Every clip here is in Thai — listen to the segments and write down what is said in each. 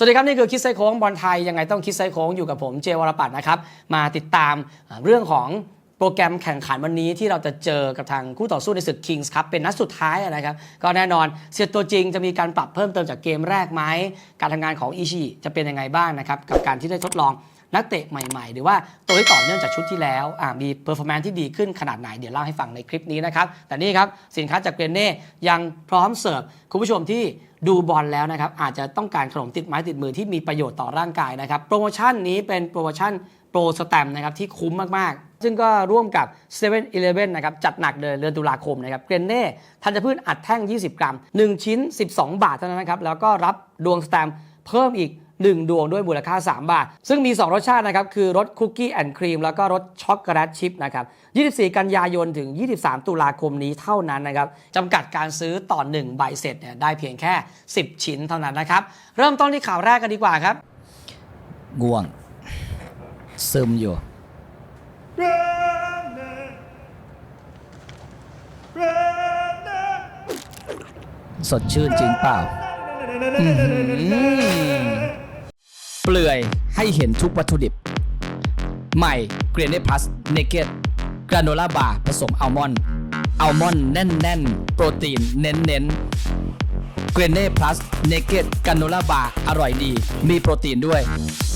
สวัสดีครับ นี่คือคิดไซโค้งบอลไทย ยังไงต้องคิดไซโค้งอยู่กับผมเจวรปัตนะครับ มาติดตามเรื่องของโปรแกรมแข่งขันวันนี้ที่เราจะเจอกับทางคู่ต่อสู้ในศึก Kings ครับเป็นนัดสุดท้ายนะครับ ก็แน่นอนเสียตัวจริงจะมีการปรับเพิ่มเติมจากเกมแรกไหมการทำงานของอิชิจะเป็นยังไงบ้างนะครับกับการที่ได้ทดลองนักเตะใหม่ๆ หรือว่าตัวที่ต่อเนื่องจากชุดที่แล้วมีเปอร์ฟอร์แมนซ์ที่ดีขึ้นขนาดไหน เดี๋ยวเล่าให้ฟังในคลิปนี้นะครับแต่นี่ครับสินค้าจากเกรเน่ยังพร้อมเสิร์ฟคุณผู้ชมที่ ดูบอลแล้วนะครับอาจจะต้องการขนมติดไม้ติดมือที่มีประโยชน์ต่อร่างกายนะครับโปรโมชั่นนี้เป็นโปรโมชั่นโปรสแตมนะครับที่คุ้มมาก ๆ ซึ่งก็ร่วมกับ7 e เ e ่ e อนะครับจัดหนักเดือนเดือนตุลาคมนะครับเกรนเน่ทันจะพืชอัดแท่ง 20 กรัม 1 ชิ้น 12 บาทเท่านั้นนะครับแล้วก็รับดวงสแตมป์เพิ่มอีก 1 ดวงด้วยมูลค่า 3 บาท ซึ่งมี 2 รสชาตินะครับ คือรสคุกกี้แอนด์ครีมแล้วก็รสช็อกโกแลตชิพนะครับ 24 กันยายนถึง 23 ตุลาคมนี้เท่านั้นนะครับจำกัดการซื้อต่อ 1 ใบเสร็จเนี่ยได้เพียงแค่ 10 ชิ้นเท่านั้นนะครับ เริ่มต้นที่ข่าวแรกกันดีกว่าครับง่วง ซึมอยู่สดชื่นจริงเปล่า เปลือยให้เห็นทุกวัตถุดิบ ใหม่เกรเน่พลัสเนเกตกราโนล่าบาร์ผสมอัลมอนด์อัลมอนด์แน่นๆ โปรตีนเน้นๆเกรเน่พลัสเนเกตกราโนล่าบาร์อร่อยดี มีโปรตีนด้วย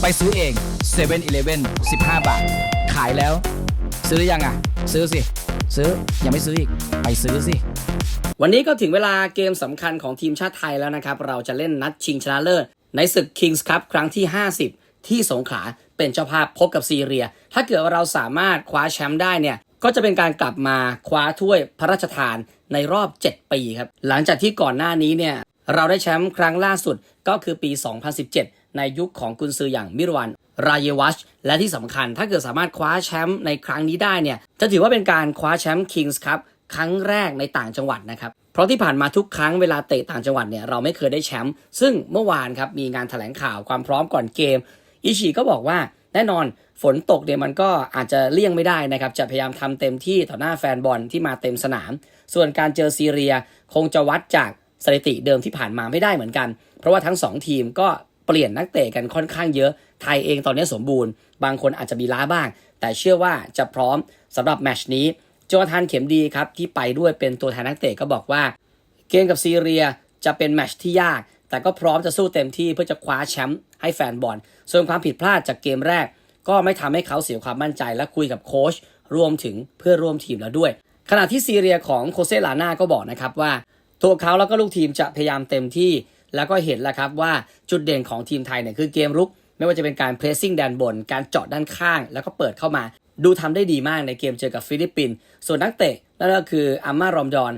ไปซื้อเอง7 e เ e ่ e อ15 บาท ขายแล้ว ซื้อยังอะ ซื้อสิ ซื้อ ยังไม่ซื้ออีก ไปซื้อสิวันนี้ก็ถึงเวลาเกมสำคัญของทีมชาติไทยแล้วนะครับ เราจะเล่นนัดชิงชนะเลิศ ในศึก Kings Cup ครั้งที่ 50 ที่สงขลาเป็นเจ้าภาพพบกับซีเรีย ถ้าเกิดว่าเราสามารถคว้าแชมป์ได้เนี่ยก็จะเป็นการกลับมาคว้าถ้วยพระราชทานในรอบ 7 ปีครับ หลังจากที่ก่อนหน้านี้เนี่ยเราได้แชมป์ครั้งล่าสุดก็คือปี 2017 ในยุคของกุนซืออย่างมิรวัน รายวัช และที่สำคัญถ้าเกิดสามารถคว้าแชมป์ในครั้งนี้ได้เนี่ยจะถือว่าเป็นการคว้าแชมป์ Kings Cup ครั้งแรกในต่างจังหวัดนะครับ เพราะที่ผ่านมาทุกครั้งเวลาเตะต่างจังหวัดเนี่ยเราไม่เคยได้แชมป์ซึ่งเมื่อวานครับมีงานแถลงข่าวความพร้อมก่อนเกม อิชิก็บอกว่าแน่นอนฝนตกเนี่ยมันก็อาจจะเลี่ยงไม่ได้นะครับจะพยายามทำเต็มที่ต่อหน้าแฟนบอลที่มาเต็มสนาม ส่วนการเจอซีเรียคงจะวัดจากสถิติเดิมที่ผ่านมาไม่ได้เหมือนกัน เพราะว่าทั้งสองทีมก็เปลี่ยนนักเตะกันค่อนข้างเยอะ ไทยเองตอนนี้สมบูรณ์ บางคนอาจจะมีล้าบ้าง แต่เชื่อว่าจะพร้อมสำหรับแมชนี้ โจทานเข็มดีครับที่ไปด้วยเป็นตัวแทนนักเตะก็บอกว่า เกมกับซีเรียจะเป็นแมตช์ที่ยาก แต่ก็พร้อมจะสู้เต็มที่เพื่อจะคว้าแชมป์ให้แฟนบอล ส่วนความผิดพลาดจากเกมแรก ก็ไม่ทำให้เขาเสียความมั่นใจและคุยกับโค้ชรวมถึงเพื่อร่วมทีมแล้วด้วย ขณะที่ซีเรียของโคเซลาน่าก็บอกนะครับว่า ตัวเขาแล้วก็ลูกทีมจะพยายามเต็มที่ แล้วก็เห็นแล้วครับว่าจุดเด่นของทีมไทยเนี่ยคือเกมรุกไม่ว่าจะเป็นการเพรสซิ่งแดนบน การเจาะด้านข้าง แล้วก็เปิดเข้ามา ดูทำได้ดีมากในเกมเจอกับฟิลิปปินส์ส่วนนักเตะนั่นก็คืออาม่ารอมดอน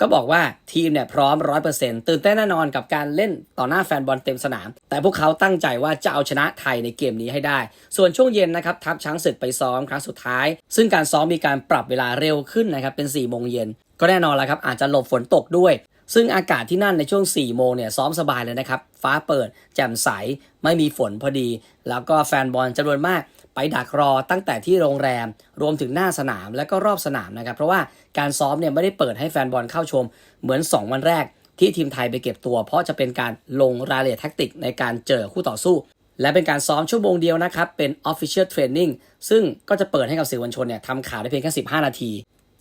ก็บอกว่าทีมเนี่ยพร้อมร้อยเปอร์เซ็นต์ตื่นเต้นแน่นอนกับการเล่นต่อหน้าแฟนบอลเต็มสนาม แต่พวกเขาตั้งใจว่าจะเอาชนะไทยในเกมนี้ให้ได้ ส่วนช่วงเย็นนะครับทัพช้างศึกไปซ้อมครั้งสุดท้าย ซึ่งการซ้อมมีการปรับเวลาเร็วขึ้นนะครับเป็น4ี่โมงเย็นก็แน่นอนแล้วครับอาจจะหลบฝนตกด้วยซึ่งอากาศที่นั่นในช่วง4ี่โมงเนี่ยซ้อมสบายเลยนะครับ ฟ้าเปิด แจ่มใส ไม่มีฝนพอดี แล้วก็แฟนบอลจำนวนมาก ไปดักรอตั้งแต่ที่โรงแรม รวมถึงหน้าสนามและก็รอบสนามนะครับ เพราะว่าการซ้อมเนี่ยไม่ได้เปิดให้แฟนบอลเข้าชม เหมือน 2 วันแรกที่ทีมไทยไปเก็บตัว เพราะจะเป็นการลงรายละเอียดแท็กติกในการเจอคู่ต่อสู้ และเป็นการซ้อมชั่วโมงเดียวนะครับ เป็น Official Training ซึ่งก็จะเปิดให้กับสื่อมวลชนเนี่ยทำข่าวได้เพียงแค่ 15 นาที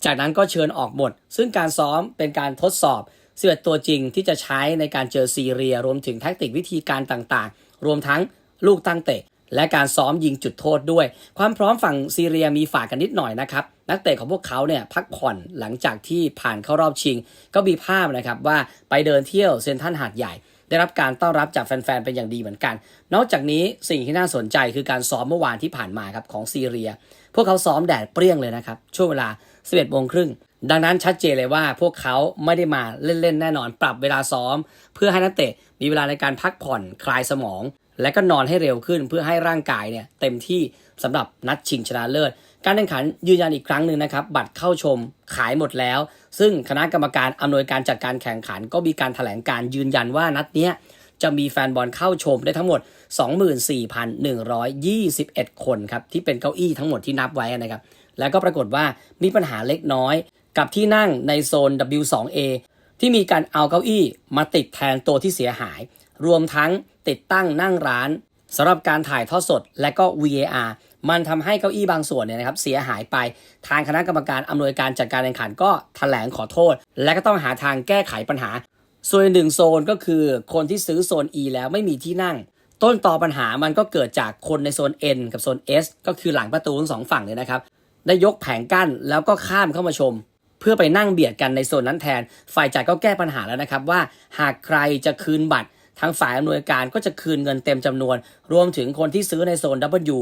จากนั้นก็เชิญออกหมด ซึ่งการซ้อมเป็นการทดสอบ11ตัวจริงที่จะใช้ในการเจอซีเรีย รวมถึงแท็กติกวิธีการต่างๆ รวมทั้งลูกตั้งเตะ และการซ้อมยิงจุดโทษด้วย ความพร้อมฝั่งซีเรียมีฝากกันนิดหน่อยนะครับ นักเตะของพวกเขาเนี่ยพักผ่อนหลังจากที่ผ่านเข้ารอบชิง ก็มีภาพนะครับว่าไปเดินเที่ยวเซนทัลหาดใหญ่ ได้รับการต้อนรับจากแฟนๆเป็นอย่างดีเหมือนกัน นอกจากนี้สิ่งที่น่าสนใจคือการซ้อมเมื่อวานที่ผ่านมาครับของซีเรีย พวกเขาซ้อมแดดเปรี้ยงเลยนะครับช่วงเวลา 11โมงครึ่งดังนั้นชัดเจนเลยว่าพวกเขาไม่ได้มาเล่นๆแน่นอนปรับเวลาซ้อม เพื่อให้นักเตะมีเวลาในการพักผ่อนคลายสมอง และก็นอนให้เร็วขึ้นเพื่อให้ร่างกายเนี่ยเต็มที่สำหรับนัดชิงชนะเลิศ การแข่งขันยืนยันอีกครั้งหนึ่งนะครับ บัตรเข้าชมขายหมดแล้ว ซึ่งคณะกรรมการอำนวยการจัดการแข่งขัน ก็มีการแถลงการยืนยันว่านัดเนี้ยจะมีแฟนบอลเข้าชมได้ทั้งหมด 24,121 คนครับที่เป็นเก้าอี้ทั้งหมดที่นับไว้นะครับ แล้วก็ปรากฏว่ามีปัญหาเล็กน้อย กับที่นั่งในโซน W2A ที่มีการเอาเก้าอี้มาติดแทนตัวที่เสียหาย รวมทั้งติดตั้งนั่งร้านสำหรับการถ่ายทอดสดและก็ VAR มันทำให้เก้าอี้บางส่วนเนี่ยนะครับเสียหายไปทางคณะกรรมการอำนวยการจัดการแข่งขันก็แถลงขอโทษ และก็ต้องหาทางแก้ไขปัญหา ส่วนหนึ่งโซนก็คือคนที่ซื้อโซน E แล้วไม่มีที่นั่ง ต้นต่อปัญหามันก็เกิดจากคนในโซน N กับโซน S ก็คือหลังประตูทั้งสองฝั่งเนี่ยนะครับ ได้ยกแผงกั้นแล้วก็ข้ามเข้ามาชม เพื่อไปนั่งเบียดกันในโซนนั้นแทน ฝ่ายจัดก็แก้ปัญหาแล้วนะครับว่า หากใครจะคืนบัตร ทางฝ่ายอำนวยการก็จะคืนเงินเต็มจำนวน รวมถึงคนที่ซื้อในโซน W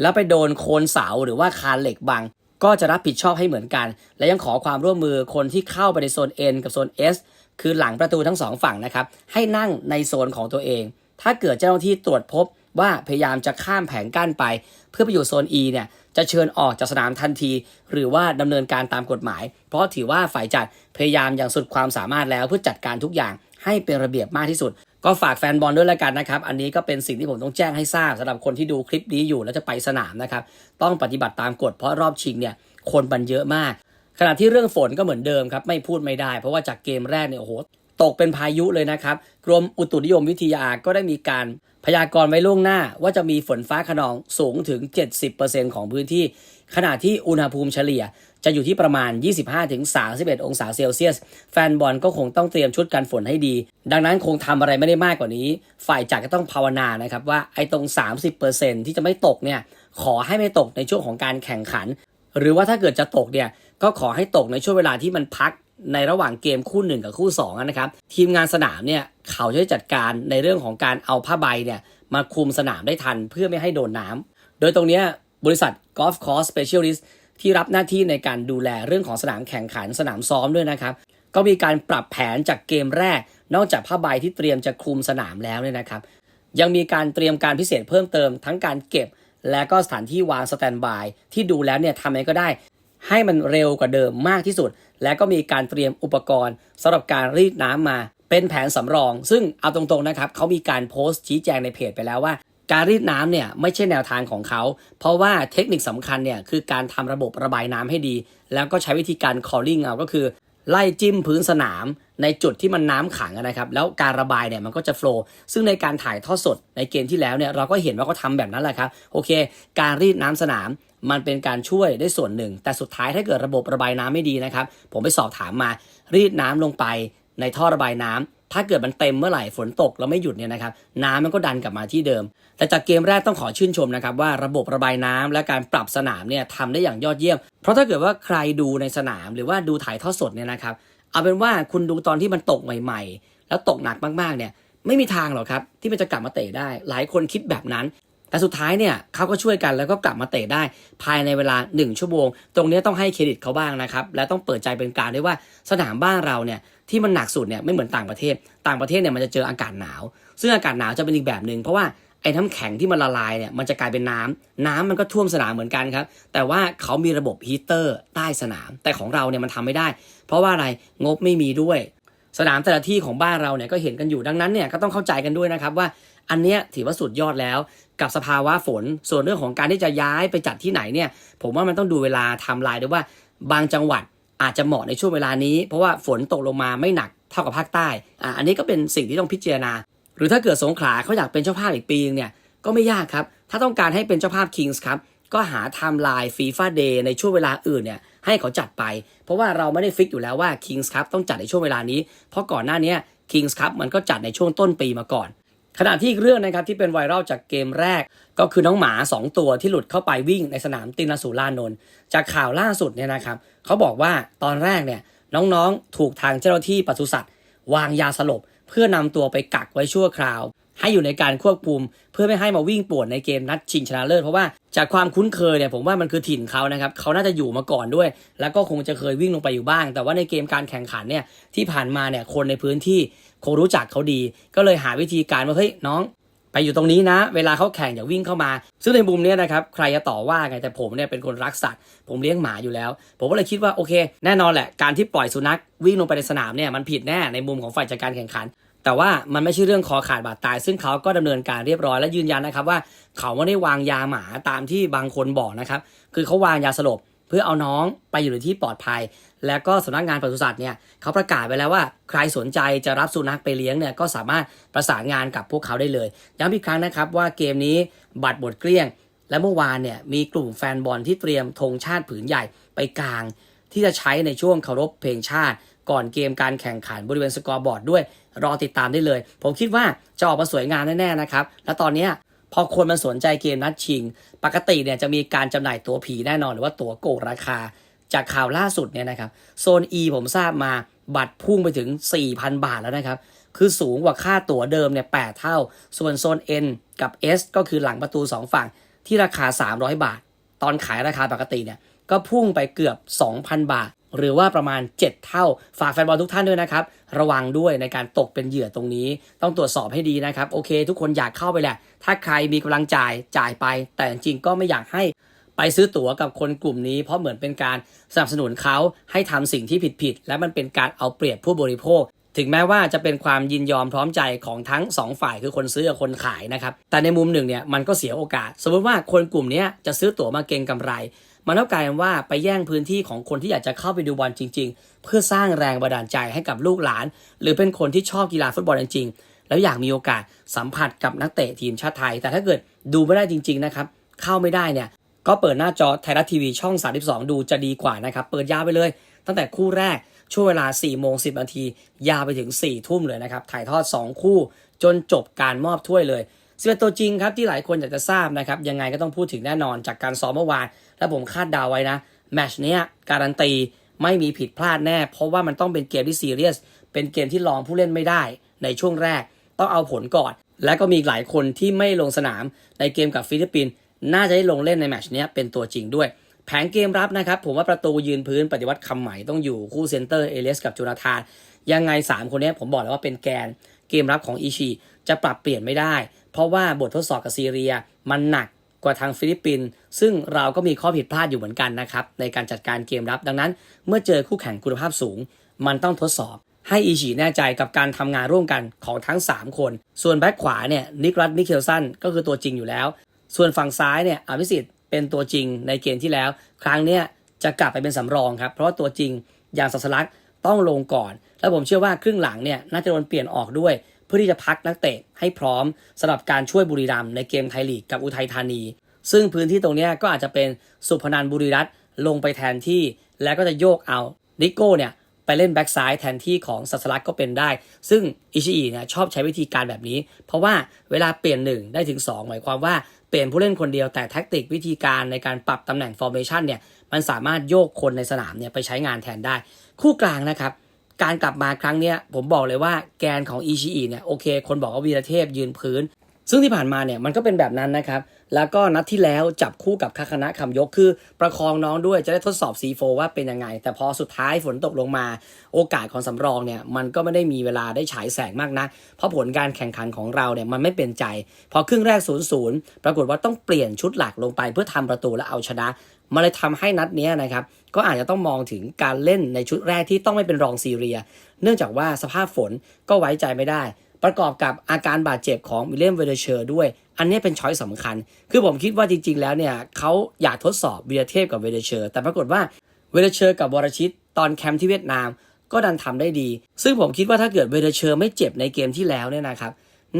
แล้วไปโดนโคนเสาหรือว่าคานเหล็กบัง ก็จะรับผิดชอบให้เหมือนกัน และยังขอความร่วมมือคนที่เข้าไปในโซน N กับโซน S คือหลังประตูทั้งสองฝั่งนะครับ ให้นั่งในโซนของตัวเอง ถ้าเกิดเจ้าหน้าที่ตรวจพบว่าพยายามจะข้ามแผงกั้นไป เพื่อไปอยู่โซน E เนี่ยจะเชิญออกจากสนามทันที หรือว่าดำเนินการตามกฎหมาย เพราะถือว่าฝ่ายจัดพยายามอย่างสุดความสามารถแล้วเพื่อจัดการทุกอย่างให้เป็นระเบียบมากที่สุด ก็ฝากแฟนบอลด้วยแล้วกันนะครับ อันนี้ก็เป็นสิ่งที่ผมต้องแจ้งให้ทราบสำหรับคนที่ดูคลิปนี้อยู่แล้วจะไปสนามนะครับ ต้องปฏิบัติตามกฎเพราะรอบชิงเนี่ยคนมันเยอะมาก ขณะที่เรื่องฝนก็เหมือนเดิมครับไม่พูดไม่ได้ เพราะว่าจากเกมแรกเนี่ยโอ้โหตกเป็นพายุเลยนะครับ กรมอุตุนิยมวิทยาก็ได้มีการพยากรณ์ไว้ล่วงหน้า ว่าจะมีฝนฟ้าขนองสูงถึง 70%ของพื้นที่ ขณะที่อุณหภูมิเฉลี่ย จะอยู่ที่ประมาณ 25-31 องศาเซลเซียส แฟนบอลก็คงต้องเตรียมชุดกันฝนให้ดี ดังนั้นคงทำอะไรไม่ได้มากกว่านี้ ฝ่ายจัดก็ต้องภาวนานะครับว่าไอ้ตรง 30%ที่จะไม่ตกเนี่ยขอให้ไม่ตกในช่วงของการแข่งขัน หรือว่าถ้าเกิดจะตกเนี่ยก็ขอให้ตกในช่วงเวลาที่มันพักในระหว่างเกมคู่หนึ่งกับคู่ 2 นะครับทีมงานสนามเนี่ยเขาจะจัดการในเรื่องของการเอาผ้าใบเนี่ยมาคุมสนามได้ทันเพื่อไม่ให้โดนน้ำโดยตรงเนี้ยบริษัท Golf Course Specialist ที่รับหน้าที่ในการดูแลเรื่องของสนามแข่งขันสนามซ้อมด้วยนะครับ ก็มีการปรับแผนจากเกมแรก นอกจากผ้าใบที่เตรียมจะคลุมสนามแล้วเนี่ยนะครับ ยังมีการเตรียมการพิเศษเพิ่มเติม ทั้งการเก็บ และก็สถานที่วางสแตนบายที่ดูแล้วเนี่ยทำอะไรก็ได้ ให้มันเร็วกว่าเดิมมากที่สุด และก็มีการเตรียมอุปกรณ์สำหรับการรีดน้ำมาเป็นแผนสำรอง ซึ่งเอาตรงๆนะครับเขามีการโพสต์ชี้แจงในเพจไปแล้วว่า การรีดน้ำเนี่ยไม่ใช่แนวทางของเขา เพราะว่าเทคนิคสำคัญเนี่ยคือการทำระบบระบายน้ำให้ดี แล้วก็ใช้วิธีการ calling เอาก็คือ ไล่จิ้มพื้นสนามในจุดที่มันน้ำขังนะครับ แล้วการระบายเนี่ยมันก็จะโฟล์ซึ่งในการถ่ายทอดสดในเกมที่แล้วเนี่ยเราก็เห็นว่าเขาทำแบบนั้นแหละครับโอเค การรีดน้ำสนามมันเป็นการช่วยได้ส่วนหนึ่ง แต่สุดท้ายถ้าเกิดระบบระบายน้ำไม่ดีนะครับ ผมไปสอบถามมารีดน้ำลงไปในท่อระบายน้ำ ถ้าเกิดมันเต็มเมื่อไหร่ฝนตกแล้วไม่หยุดเนี่ยนะครับน้ำมันก็ดันกลับมาที่เดิม แต่จากเกมแรกต้องขอชื่นชมนะครับว่าระบบระบายน้ำและการปรับสนามเนี่ยทำได้อย่างยอดเยี่ยม เพราะถ้าเกิดว่าใครดูในสนามหรือว่าดูถ่ายทอดสดเนี่ยนะครับเอาเป็นว่าคุณดูตอนที่มันตกใหม่ ๆ แล้วตกหนักมากๆเนี่ยไม่มีทางหรอกครับที่มันจะกลับมาเตะได้ หลายคนคิดแบบนั้น แต่สุดท้ายเนี่ยเขาก็ช่วยกันแล้วก็กลับมาเตะได้ภายในเวลา 1 ชั่วโมง ตรงนี้ต้องให้เครดิตเขาบ้างนะครับ และต้องเปิดใจเป็นกลารด้วยว่าสนามบ้านเราเนี่ยที่มันหนักสุดเนี่ยไม่เหมือนต่างประเทศ ต่างประเทศเนี่ยมันจะเจออากาศหนาว ซึ่งอากาศหนาวจะเป็นอีกแบบหนึ่งเพราะว่าไอ้น้ำแข็งที่มันละลายเนี่ยมันจะกลายเป็นน้ำน้ำมันก็ท่วมสนามเหมือนกันครับ แต่ว่าเขามีระบบฮีเตอร์ใต้สนาม แต่ของเราเนี่ยมันทำไม่ได้ เพราะว่าอะไรงบไม่มีด้วย สนามแต่ละที่ของบ้านเราเนี่ยก็เห็นกันอยู่ดังนั้นเนี่ยก็ต้องเข้าใจกันด้วยนะครับว่าอันเนี้ยถือว่าสุดยอดแล้ว กับสภาวะฝน ส่วนเรื่องของการที่จะย้ายไปจัดที่ไหนเนี่ย ผมว่ามันต้องดูเวลาไทำลายด้วยว่าบางจังหวัดอาจจะเหมาะในช่วงเวลานี้ เพราะว่าฝนตกลงมาไม่หนักเท่ากับภาคใต้อะอันนี้ก็เป็นสิ่งที่ต้องพิจารณา หรือถ้าเกิดสงขลาเขาอยากเป็นเจ้าภาพอีกปีนึงเนี่ยก็ไม่ยากครับ ถ้าต้องการให้เป็นเจ้าภาพ Kings ครับก็หาไทม์ไลน์ฟีฟ่าเดย์ในช่วงเวลาอื่นเนี่ยให้เขาจัดไป เพราะว่าเราไม่ได้ฟิกอยู่แล้วว่า Kings ครับต้องจัดในช่วงเวลานี้ เพราะก่อนหน้านี้ Kings ครับมันก็จัดในช่วงต้นปีมาก่อน ขณะที่อีกเรื่องนะครับที่เป็นไวรัลจากเกมแรก ก็คือน้องหมา 2 ตัวที่หลุดเข้าไปวิ่งในสนามตินาสุรานนท์จากข่าวล่าสุดเนี่ยนะครับเขาบอกว่าตอนแรกเนี่ยน้องๆถูกทางเจ้าหน้าที่ปศุสัตว์ วางยาสลบ เพื่อนำตัวไปกักไว้ชั่วคราว ให้อยู่ในการควบคุม เพื่อไม่ให้มาวิ่งป่วนในเกมนัดชิงชนะเลิศเพราะว่าจากความคุ้นเคยเนี่ยผมว่ามันคือถิ่นเขานะครับเขาน่าจะอยู่มาก่อนด้วย แล้วก็คงจะเคยวิ่งลงไปอยู่บ้าง แต่ว่าในเกมการแข่งขันเนี่ยที่ผ่านมาเนี่ยคนในพื้นที่ คงรู้จักเขาดี ก็เลยหาวิธีการว่าเฮ้ยน้อง ไปอยู่ตรงนี้นะ เวลาเขาแข่งอย่าวิ่งเข้ามา ซึ่งในมุมนี้นะครับใครจะต่อว่าไงแต่ผมเนี่ยเป็นคนรักสัตว์ ผมเลี้ยงหมาอยู่แล้ว ผมก็เลยคิดว่าโอเค แน่นอนแหละการที่ปล่อยสุนัขวิ่งลงไปในสนามเนี่ยมันผิดแน่ในมุมของฝ่ายจัดการแข่งขันแต่ว่ามันไม่ใช่เรื่องคอขาดบาดตาย ซึ่งเขาก็ดำเนินการเรียบร้อยและยืนยันนะครับว่า เขาไม่ได้วางยาหมาตามที่บางคนบอกนะครับ คือเขาวางยาสลบเพื่อเอาน้องไปอยู่ในที่ปลอดภัย แล้วก็สำนักงานปศุสัตว์เนี่ยเขาประกาศไว้แล้วว่าใครสนใจจะรับสุนัขไปเลี้ยงเนี่ยก็สามารถประสานงานกับพวกเขาได้เลยย้ำอีกครั้งนะครับว่าเกมนี้บัตรหมดเกลี้ยง และเมื่อวานเนี่ยมีกลุ่มแฟนบอลที่เตรียมธงชาติผืนใหญ่ไปกลาง ที่จะใช้ในช่วงเคารพเพลงชาติ ก่อนเกมการแข่งขันบริเวณสกอร์บอร์ดด้วยรอติดตามได้เลย ผมคิดว่าจะออกมาสวยงามแน่ๆนะครับและตอนนี้พอคนมันสนใจเกมนัดชิง ปกติเนี่ยจะมีการจำหน่ายตั๋วผีแน่นอนหรือว่าตั๋วโกงราคา จากข่าวล่าสุดเนี่ยนะครับโซน E ผมทราบมาบัตรพุ่งไปถึง 4,000 บาทแล้วนะครับ คือสูงกว่าค่าตั๋วเดิมเนี่ย8เท่า ส่วนโซน N กับ S ก็คือหลังประตู 2 ฝั่งที่ราคา 300 บาท ตอนขายราคาปกติเนี่ยก็พุ่งไปเกือบ 2,000 บาท หรือว่าประมาณ 7 เท่า ฝากแฟนบอลทุกท่านด้วยนะครับ ระวังด้วยในการตกเป็นเหยื่อตรงนี้ ต้องตรวจสอบให้ดีนะครับ โอเค ทุกคนอยากเข้าไปแหละ ถ้าใครมีกำลังจ่ายจ่ายไป แต่จริงก็ไม่อยากให้ ไปซื้อตั๋วกับคนกลุ่มนี้ เพราะเหมือนเป็นการสนับสนุนเขาให้ทำสิ่งที่ผิดๆและมันเป็นการเอาเปรียบผู้บริโภค ถึงแม้ว่าจะเป็นความยินยอมพร้อมใจของทั้งสองฝ่ายคือคนซื้อกับคนขายนะครับแต่ในมุมหนึ่งเนี่ยมันก็เสียโอกาส สมมติว่าคนกลุ่มนี้จะซื้อตั๋วมาเก็งกำไร มันเท่ากับว่าไปแย่งพื้นที่ของคนที่อยากจะเข้าไปดูบอลจริง ๆ เพื่อสร้างแรงบันดาลใจให้กับลูกหลาน หรือเป็นคนที่ชอบกีฬาฟุตบอลจริงๆแล้วอยากมีโอกาสสัมผัสกับนักเตะทีมชาติไทย แต่ถ้าเกิดดูไม่ได้จริง ๆนะครับ เข้าไม่ได้เนี่ย ก็เปิดหน้าจอไทยรัฐทีวีช่อง 32 ดูจะดีกว่านะครับ เปิดยาวไปเลย ตั้งแต่คู่แรกช่วงเวลา 4 โมง 10 นาที ยาวไปถึง 4 ทุ่มเลยนะครับ ถ่ายทอด 2 คู่จนจบการมอบถ้วยเลยสิเป็นตัวจริงครับที่หลายคนอยากจะทราบนะครับ ยังไงก็ต้องพูดถึงแน่นอนจากการซ้อมเมื่อวาน และผมคาดเดาวไว้นะแมชเนี้ยการันตีไม่มีผิดพลาดแน่ เพราะว่ามันต้องเป็นเกมที่ซีเรียส เป็นเกมที่ลองผู้เล่นไม่ได้ ในช่วงแรกต้องเอาผลก่อน และก็มีหลายคนที่ไม่ลงสนามในเกมกับฟิลิปปินส์ น่าจะได้ลงเล่นในแมชนี้เป็นตัวจริงด้วย แผนเกมรับนะครับผมว่าประตูยืนพื้นปฏิวัติคำใหม่ต้องอยู่คู่เซนเตอร์เอเลสกับจูนาธานยังไง 3 คนนี้ผมบอกแล้วว่าเป็นแกนเกมรับของอิชิจะปรับเปลี่ยนไม่ได้ เพราะว่าบททดสอบกับซีเรียมันหนักกว่าทางฟิลิปปินส์ซึ่งเราก็มีข้อผิดพลาดอยู่เหมือนกันนะครับ ในการจัดการเกมรับดังนั้น เมื่อเจอคู่แข่งคุณภาพสูง มันต้องทดสอบ ให้อิชิแน่ใจกับการทำงานร่วมกันของทั้ง 3 คน ส่วนแบ็คขวาเนี่ยนิกรัสมิเคลสันก็คือตัวจริงอยู่แล้ว ส่วนฝั่งซ้ายเนี่ยอภิสิทธิ์เป็นตัวจริงในเกมที่แล้ว ครั้งเนี้ยจะกลับไปเป็นสำรองครับ เพราะว่าตัวจริงอย่างสัสลักษ์ต้องลงก่อน แล้วผมเชื่อว่าครึ่งหลังเนี่ยน่าจะโดนเปลี่ยนออกด้วย เพื่อที่จะพักนักเตะให้พร้อมสำหรับการช่วยบุรีรัมย์ในเกมไทยลีกกับอุทัยธานี ซึ่งพื้นที่ตรงนี้ก็อาจจะเป็นสุพนันบุรีรัตน์ลงไปแทนที่ แล้วก็จะโยกเอานิโก้เนี่ยไปเล่นแบ็กซ้ายแทนที่ของสัสลักก็เป็นได้ ซึ่งอิชิอิเนี่ยชอบใช้วิธีการแบบนี้ เพราะว่าเวลาเปลี่ยน 1 ได้ถึง 2 หมายความว่า เปลี่ยนผู้เล่นคนเดียวแต่แท็กติกวิธีการในการปรับตำแหน่งฟอร์เมชันเนี่ยมันสามารถโยกคนในสนามเนี่ยไปใช้งานแทนได้ คู่กลางนะครับ การกลับมาครั้งเนี้ยผมบอกเลยว่าแกนของอีชีอิเนี่ยโอเค คนบอกว่าวีรเทพยืนพื้น ซึ่งที่ผ่านมาเนี่ยมันก็เป็นแบบนั้นนะครับ แล้วก็นัดที่แล้วจับคู่กับคาคณะคำยกคือ ประคองน้องด้วยจะได้ทดสอบ C4 ว่าเป็นยังไง แต่พอสุดท้ายฝนตกลงมา โอกาสของสำรองเนี่ยมันก็ไม่ได้มีเวลาได้ฉายแสงมากนะเพราะผลการแข่งขันของเราเนี่ยมันไม่เป็นใจ พอครึ่งแรก 0-0 ปรากฏว่าต้องเปลี่ยนชุดหลักลงไป เพื่อทำประตูและเอาชนะมันเลยทำให้นัดนี้นะครับ ก็อาจจะต้องมองถึงการเล่นในชุดแรกที่ต้องไม่เป็นรองซีเรีย เนื่องจากว่าสภาพฝนก็ไว้ใจไม่ได้ ประกอบกับอาการบาดเจ็บของวิลเลียมเวเดเชอร์ด้วย อันนี้เป็นช้อยสำคัญ คือผมคิดว่าจริง ๆ แล้วเนี่ยเขาอยากทดสอบวีรเทพกับเวเดเชอร์ แต่ปรากฏว่าเวเดเชอร์กับวรชิตตอนแคมป์ที่เวียดนาม ก็ดันทำได้ดี ซึ่งผมคิดว่าถ้าเกิดเวเดเชอร์ไม่เจ็บในเกมที่แล้วเนี่ยนะครับ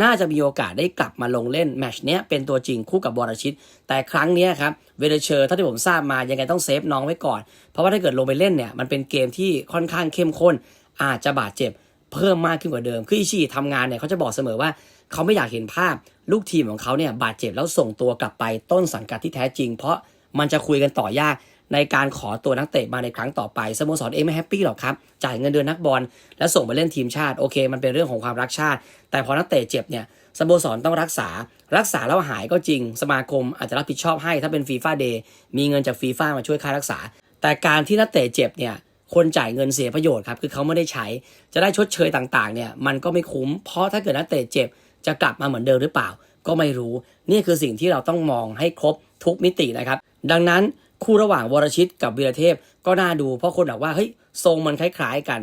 น่าจะมีโอกาสได้กลับมาลงเล่นแมชเนี้ยเป็นตัวจริงคู่กับบอรชิต แต่ครั้งนี้ครับเวเดเชอร์เท่าที่ผมทราบมายังไงต้องเซฟน้องไว้ก่อน เพราะว่าถ้าเกิดลงไปเล่นเนี่ยมันเป็นเกมที่ค่อนข้างเข้มข้นอาจจะบาดเจ็บ เพิ่มมากขึ้นกว่าเดิม คืออิชิทำงานเนี่ยเขาจะบอกเสมอว่าเขาไม่อยากเห็นภาพลูกทีมของเขาเนี่ยบาดเจ็บแล้วส่งตัวกลับไปต้นสังกัดที่แท้จริง เพราะมันจะคุยกันต่อยากในการขอตัวนักเตะมาในครั้งต่อไปสโมสรเองไม่แฮปปี้หรอกครับ จ่ายเงินเดือนนักบอลแล้วส่งไปเล่นทีมชาติโอเค มันเป็นเรื่องของความรักชาติ แต่พอนักเตะเจ็บเนี่ยสโมสรต้องรักษา รักษาแล้วหายก็จริง สมาคมอาจจะรับผิดชอบให้ถ้าเป็นฟีฟ่าเดย์มีเงินจากฟีฟ่ามาช่วยค่ารักษา แต่การที่นักเตะเจ็บเนี่ย คนจ่ายเงินเสียประโยชน์ครับ คือเขาไม่ได้ใช้ จะได้ชดเชยต่างๆ เนี่ย มันก็ไม่คุ้ม เพราะถ้าเกิดนักเตะเจ็บ จะกลับมาเหมือนเดิมหรือเปล่า ก็ไม่รู้ นี่คือสิ่งที่เราต้องมองให้ครบทุกมิตินะครับ ดังนั้นคู่ระหว่างวรชิตกับวีรเทพก็น่าดู เพราะคนบอกว่า เฮ้ย ทรงมันคล้ายๆกัน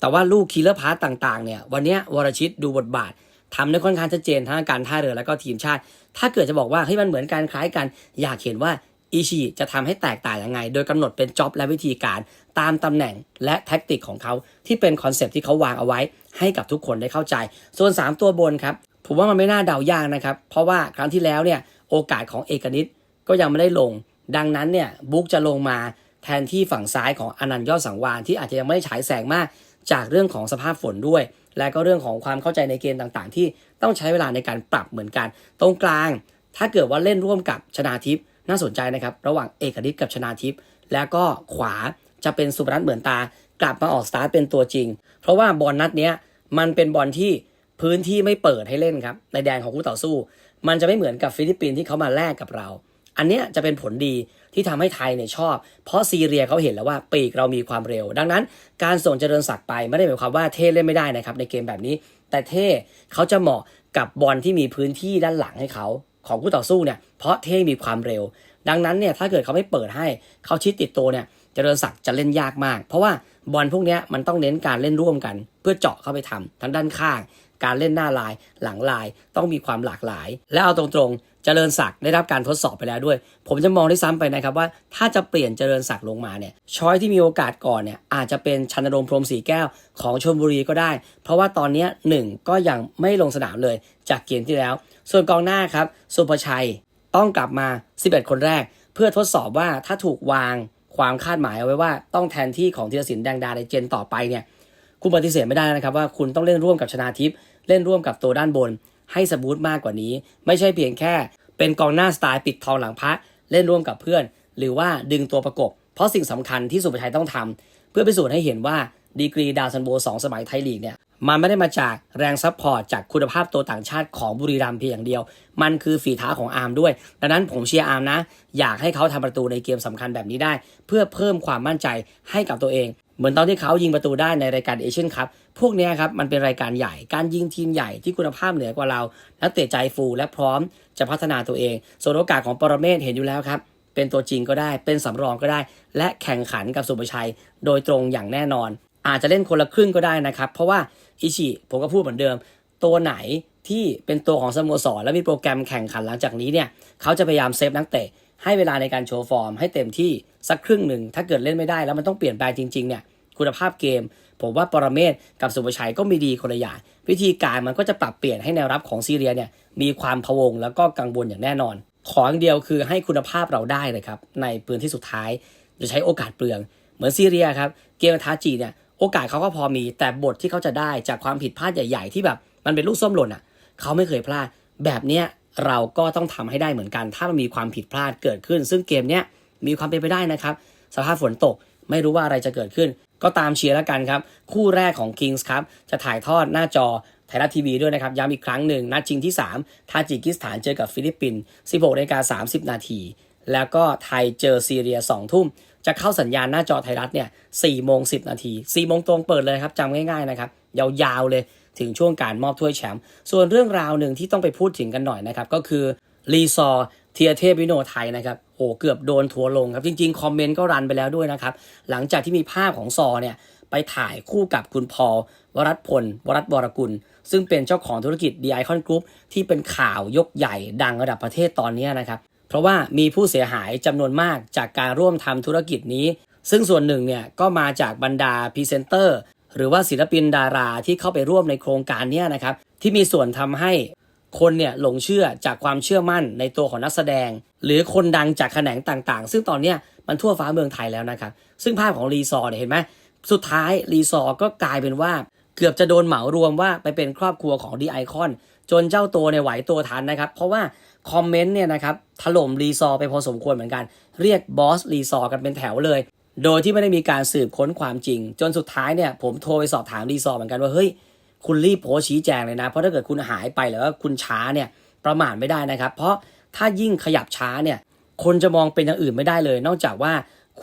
แต่ว่าลูกคีเลอร์พาร์ตต่างๆ เนี่ย วันเนี้ยวรชิตดูบทบาททำได้ค่อนข้างชัดเจนทั้งการท่าเรือแล้วก็ทีมชาติ ถ้าเกิดจะบอกว่าเฮ้ยมันเหมือนกันคล้ายกัน อยากเห็นว่า อิชิจะทำให้แตกต่างยังไง โดยกำหนดเป็นจ็อบและวิธีการตามตำแหน่งและแท็กติกของเขา ที่เป็นคอนเซปที่เขาวางเอาไว้ให้กับทุกคนได้เข้าใจ ส่วน 3 ตัวบนครับ ผมว่ามันไม่น่าเดายากนะครับ เพราะว่าครั้งที่แล้วเนี่ยโอกาสของเอกนิตก็ยังไม่ได้ลง ดังนั้นเนี่ยบุ๊กจะลงมาแทนที่ฝั่งซ้ายของอนันต์ยอดสังวานที่อาจจะยังไม่ได้ฉายแสงมาก จากเรื่องของสภาพฝนด้วย และก็เรื่องของความเข้าใจในเกมต่างๆ ที่ต้องใช้เวลาในการปรับเหมือนกัน ตรงกลาง ถ้าเกิดว่าเล่นร่วมกับชนาทิพย์ น่าสนใจนะครับ ระหว่างเอกนิตกับชนาทิพย์แล้วก็ขวาจะเป็นสุพนัทเหมือนตากลับมาออกสตาร์ทเป็นตัวจริง เพราะว่าบอลนัดเนี้ยมันเป็นบอลที่พื้นที่ไม่เปิดให้เล่นครับในแดนของคู่ต่อสู้ มันจะไม่เหมือนกับฟิลิปปินส์ที่เขามาแลกกับเรา อันเนี้ยจะเป็นผลดีที่ทำให้ไทยเนี่ยชอบ เพราะซีเรียเขาเห็นแล้วว่าปีกเรามีความเร็ว ดังนั้น การส่งเจริญศักดิ์ไปไม่ได้หมายความว่าเท่เล่นไม่ได้นะครับในเกมแบบนี้ แต่เท่เขาจะเหมาะกับบอลที่มีพื้นที่ด้านหลังให้เขา ของคู่ต่อสู้เนี่ยเพราะเท่มีความเร็ว ดังนั้นเนี่ยถ้าเกิดเขาไม่เปิดให้เขาชิดติดตัวเนี่ยเจริญศักดิ์จะเล่นยากมาก เพราะว่าบอลพวกนี้มันต้องเน้นการเล่นร่วมกัน เพื่อเจาะเข้าไปทำทั้งด้านข้าง การเล่นหน้าลาย หลังลายต้องมีความหลากหลาย และเอาตรงๆเจริญศักดิ์ได้รับการทดสอบไปแล้วด้วย ผมจะมองได้ซ้ำไปนะครับว่า ถ้าจะเปลี่ยนเจริญศักดิ์ลงมาเนี่ยช้อยที่มีโอกาสก่อนเนี่ยอาจจะเป็นชันนรงพรมสีแก้วของชลบุรีก็ได้ เพราะว่าตอนนี้หนึ่งก็ยังไม่ลงสนามเลยจากเกมที่แล้ว ส่วนกองหน้าครับสุภชัยต้องกลับมา 11 คนแรก เพื่อทดสอบว่าถ้าถูกวางความคาดหมายเอาไว้ว่าต้องแทนที่ของธีรศิลป์แดงดาในเจนต่อไปเนี่ยคุณปฏิเสธไม่ได้นะครับว่าคุณต้องเล่นร่วมกับชนาทิพย์เล่นร่วมกับตัวด้านบน ให้สมูทมากกว่านี้ ไม่ใช่เพียงแค่ เป็นกองหน้าสไตล์ปิดทองหลังพระเล่นร่วมกับเพื่อน หรือว่าดึงตัวประกบ เพราะสิ่งสำคัญที่สุภชัยต้องทำเพื่อพิสูจน์ให้เห็นว่าดีกรีดาวซันโบสองสมัยไทยลีกเนี่ย มันไม่ได้มาจากแรงซัพพอร์ตจากคุณภาพตัวต่างชาติของบุรีรัมย์เพียงอย่างเดียว มันคือฝีเท้าของอาร์มด้วย ดังนั้นผมเชียร์อาร์มนะ อยากให้เขาทำประตูในเกมสำคัญแบบนี้ได้ เพื่อเพิ่มความมั่นใจให้กับตัวเอง เหมือนตอนที่เขายิงประตูได้ในรายการเอเชียนคัพพวกนี้ครับมันเป็นรายการใหญ่การยิงทีมใหญ่ที่คุณภาพเหนือกว่าเรานักเตะใจฟูและพร้อมจะพัฒนาตัวเอง ส่วนโอกาสของปรเมศเห็นอยู่แล้วครับเป็นตัวจริงก็ได้เป็นสำรองก็ได้ และแข่งขันกับสุภชัย โดยตรงอย่างแน่นอน อาจจะเล่นคนละครึ่งก็ได้นะครับเพราะว่า อิชิผมก็พูดเหมือนเดิม ตัวไหนที่เป็นตัวของสโมสร และมีโปรแกรมแข่งขันหลังจากนี้เนี่ยเขาจะพยายามเซฟนักเตะให้เวลาในการโชว์ฟอร์ม ให้เต็มที่สักครึ่งหนึ่ง ถ้าเกิดเล่นไม่ได้แล้วมันต้องเปลี่ยนแปลงจริงๆเนี่ยคุณภาพเกม ผมว่าปรเมศกับสุภชัยก็มีดีคนละอย่างวิธีการมันก็จะปรับเปลี่ยนให้แนวรับของซีเรียเนี่ยมีความพะวงแล้วก็กังวลอย่างแน่นอน ขออย่างเดียวคือให้คุณภาพเราได้เลยครับในปืนที่สุดท้ายจะใช้โอกาสเปลือง เหมือนซีเรียครับเกมท้าจีเนี่ย โอกาสเขาก็พอมีแต่บทที่เขาจะได้จากความผิดพลาดใหญ่ ๆ ที่แบบมันเป็นลูกส้มหล่นอะเขาไม่เคยพลาด แบบเนี้ยเราก็ต้องทำให้ได้เหมือนกัน ถ้ามันมีความผิดพลาดเกิดขึ้น ซึ่งเกมเนี้ยมีความเป็นไปได้นะครับ สภาพฝนตกไม่รู้ว่าอะไรจะเกิดขึ้น ก็ตามเชียร์แล้วกันครับ คู่แรกของ Kings ครับ จะถ่ายทอดหน้าจอไทยรัฐทีวีด้วยนะครับ ย้ำอีกครั้งหนึ่งนัดชิงที่ 3 ทาจิกิสถานเจอกับฟิลิปปินส์16นาฬิกา30 นาที แล้วก็ไทยเจอซีเรีย 2 ทุ่ม จะเข้าสัญญาณหน้าจอไทยรัฐเนี่ย4โมง10นาที4โมงตรงเปิดเลยครับจำง่ายๆนะครับยาวๆเลยถึงช่วงการมอบถ้วยแชมป์ส่วนเรื่องราวหนึ่งที่ต้องไปพูดถึงกันหน่อยนะครับก็คือรีซอร์เทียเทพวิโนไทยนะครับโอ้เกือบโดนทัวร์ลงครับจริงๆ คอมเมนต์ก็รันไปแล้วด้วยนะครับหลังจากที่มีภาพของซอเนี่ยไปถ่ายคู่กับคุณพอลวรัตพล วรัตวรกุล ซึ่งเป็นเจ้าของธุรกิจ The Icon Group ที่เป็นข่าวยกใหญ่ดังระดับประเทศตอนนี้นะครับ เพราะว่ามีผู้เสียหายจำนวนมากจากการร่วมทำธุรกิจนี้ ซึ่งส่วนหนึ่งเนี่ยก็มาจากบรรดาพรีเซนเตอร์ หรือว่าศิลปินดาราที่เข้าไปร่วมในโครงการนี้นะครับ ที่มีส่วนทำให้คนเนี่ยหลงเชื่อจากความเชื่อมั่นในตัวของนักแสดง หรือคนดังจากแขนงต่างๆ ซึ่งตอนเนี้ยมันทั่วฟ้าเมืองไทยแล้วนะครับ ซึ่งภาพของรีซอร์เนี่ยเห็นไหมสุดท้ายรีซอร์ก็กลายเป็นว่าเกือบจะโดนเหมารวมว่าไปเป็นครอบครัวของดีไอคอนจนเจ้าตัวเนี่ยไหวตัวทันนะครับ เพราะว่า คอมเมนต์เนี่ยนะครับถล่มรีซอไปพอสมควรเหมือนกัน เรียกบอสรีซอกันเป็นแถวเลย โดยที่ไม่ได้มีการสืบค้นความจริง จนสุดท้ายเนี่ยผมโทรไปสอบถามรีซอเหมือนกันว่าเฮ้ยคุณรีบโพสชี้แจงเลยนะ เพราะถ้าเกิดคุณหายไปหรือว่าคุณช้าเนี่ยประมาทไม่ได้นะครับ เพราะถ้ายิ่งขยับช้าเนี่ยคนจะมองเป็นอย่างอื่นไม่ได้เลย นอกจากว่า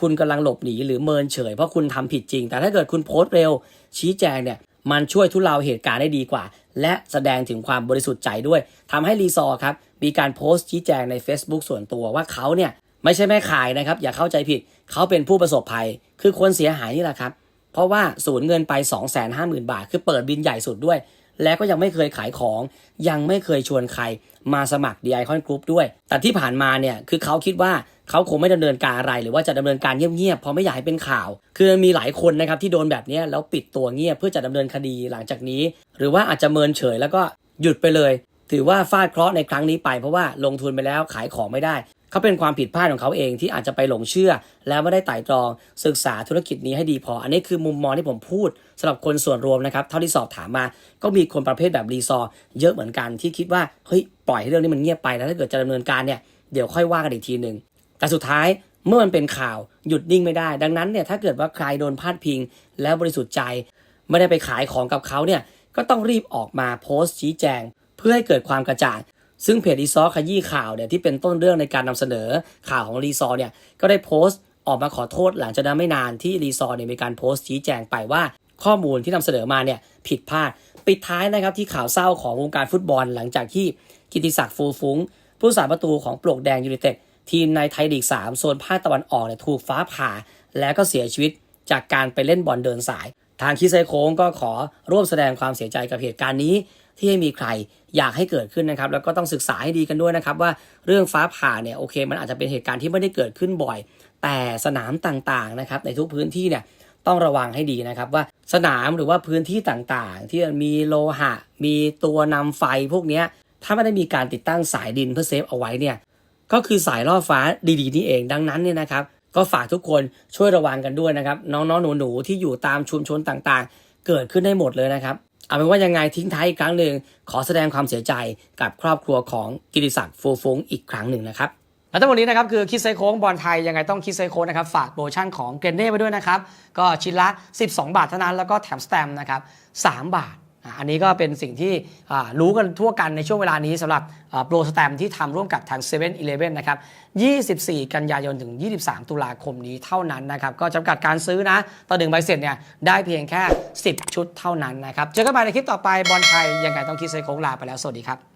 คุณกำลังหลบหนีหรือเมินเฉย เพราะคุณทำผิดจริง แต่ถ้าเกิดคุณโพสต์เร็วชี้แจงเนี่ย มันช่วยทุเลาเหตุการณ์ได้ดีกว่า และแสดงถึงความบริสุทธิ์ใจด้วยทำให้รีซอร์ครับมีการโพสต์ชี้แจงใน Facebook ส่วนตัวว่าเขาเนี่ยไม่ใช่แม่ขายนะครับ อย่าเข้าใจผิดเขาเป็นผู้ประสบภัย คือคนเสียหายนี่แหละครับ เพราะว่าสูญเงินไป 250,000 บาท คือเปิดบินใหญ่สุดด้วย แล้วก็ยังไม่เคยขายของ ยังไม่เคยชวนใครมาสมัคร d ดีไอคอนกรุ๊ปด้วย แต่ที่ผ่านมาเนี่ยคือเขาคิดว่า เขาคงไม่ดำเนินการอะไรหรือว่าจะดำเนินการเงียบๆเพราะไม่อยากให้เป็นข่าว คือมีหลายคนนะครับที่โดนแบบนี้แล้วปิดตัวเงียบเพื่อจะดำเนินคดีหลังจากนี้ หรือว่าอาจจะเมินเฉยแล้วก็หยุดไปเลย ถือว่าฟาดเคราะห์ในครั้งนี้ไป เพราะว่าลงทุนไปแล้วขายของไม่ได้ เขาเป็นความผิดพลาดของเขาเองที่อาจจะไปหลงเชื่อ แล้วไม่ได้ไต่ตรองศึกษาธุรกิจนี้ให้ดีพอ อันนี้คือมุมมองที่ผมพูดสำหรับคนส่วนรวมนะครับเท่าที่สอบถามมา ก็มีคนประเภทแบบรีซอร์เยอะเหมือนกันที่คิดว่าเฮ้ยปล่อยให้เรื่องนี้มันเงียบไปแล้วถ้าเกิดจะดำเนินการเนี่ยเดี๋ยวค่อยว่ากันอีกทีหนึ่ง แต่สุดท้ายเมื่อมันเป็นข่าวหยุดนิ่งไม่ได้ ดังนั้นเนี่ยถ้าเกิดว่าใครโดนพาดพิง แล้วบริสุทธิ์ใจ ไม่ได้ไปขายของกับเขาเนี่ยก็ต้องรีบออกมาโพสต์ชี้แจง เพื่อให้เกิดความกระจ่างซึ่งเพจรีซอขยี้ข่าวเนี่ยที่เป็นต้นเรื่องในการนำเสนอข่าวของรีซอเนี่ยก็ได้โพสต์ออกมาขอโทษหลังจากนั้นไม่นานที่รีซอเนี่ยมีการโพสต์ชี้แจงไปว่าข้อมูลที่นำเสนอมาเนี่ยผิดพลาด ปิดท้ายนะครับที่ข่าวเศร้าของวงการฟุตบอลหลังจากที่กิติศักดิ์ฟูฟุ้ง ผู้สาประตูของปลวกแดงยูไนเต็ด ทีมในไทยลีก 3 โซนภาคตะวันออกเนี่ยถูกฟ้าผ่า แล้วก็เสียชีวิตจากการไปเล่นบอลเดินสาย ทางคิไซโค้งก็ขอร่วมแสดงความเสียใจกับเหตุการณ์นี้ ที่ให้มีใครอยากให้เกิดขึ้นนะครับ แล้วก็ต้องศึกษาให้ดีกันด้วยนะครับ ว่าเรื่องฟ้าผ่าเนี่ยโอเค มันอาจจะเป็นเหตุการณ์ที่ไม่ได้เกิดขึ้นบ่อย แต่สนามต่างๆนะครับในทุกพื้นที่เนี่ยต้องระวังให้ดีนะครับว่าสนามหรือว่าพื้นที่ต่างๆ ที่มีโลหะ มีตัวนำไฟพวกนี้ถ้าไม่ได้มีการติดตั้งสายดินเพื่อเซฟเอาไว้เนี่ย ก็คือสายล่อฟ้าดีๆนี่เองดังนั้นเนี่ยนะครับ ก็ฝากทุกคนช่วยระวังกันด้วยนะครับ น้องๆหนูๆที่อยู่ตามชุมชนต่างๆ เกิดขึ้นได้หมดเลยนะครับเอาเป็นว่ายังไงทิ้งท้ายอีกครั้งหนึ่งขอแสดงความเสียใจกับครอบครัวของกิติศักดิ์ฟูฟงอีกครั้งหนึ่งนะครับและทั้งหมดนี้นะครับคือคิดไซโค้งบอลไทยยังไงต้องคิดไซโค้งนะครับฝากโปรโมชั่นของเกรนเน่ไปด้วยนะครับก็ชิ้นละ 12 บาทเท่านั้นแล้วก็แถมสแตมป์นะครับ3บาท อันนี้ก็เป็นสิ่งที่รู้กันทั่วกันในช่วงเวลานี้สำหรับโปรสแตมที่ทำร่วมกับทาง7 e เ e ่ e อนะครับ 24 กันยายนถึง 23 ตุลาคมนี้เท่านั้นนะครับ ก็จำกัดการซื้อนะ ต่อหนึ่งใบเสร็จเนี่ยได้เพียงแค่ 10 ชุดเท่านั้นนะครับ เจอกันใหม่ในคลิปต่อไปบอลไทยยังไงต้องคิดไซโค้งลาไปแล้ว สวัสดีครับ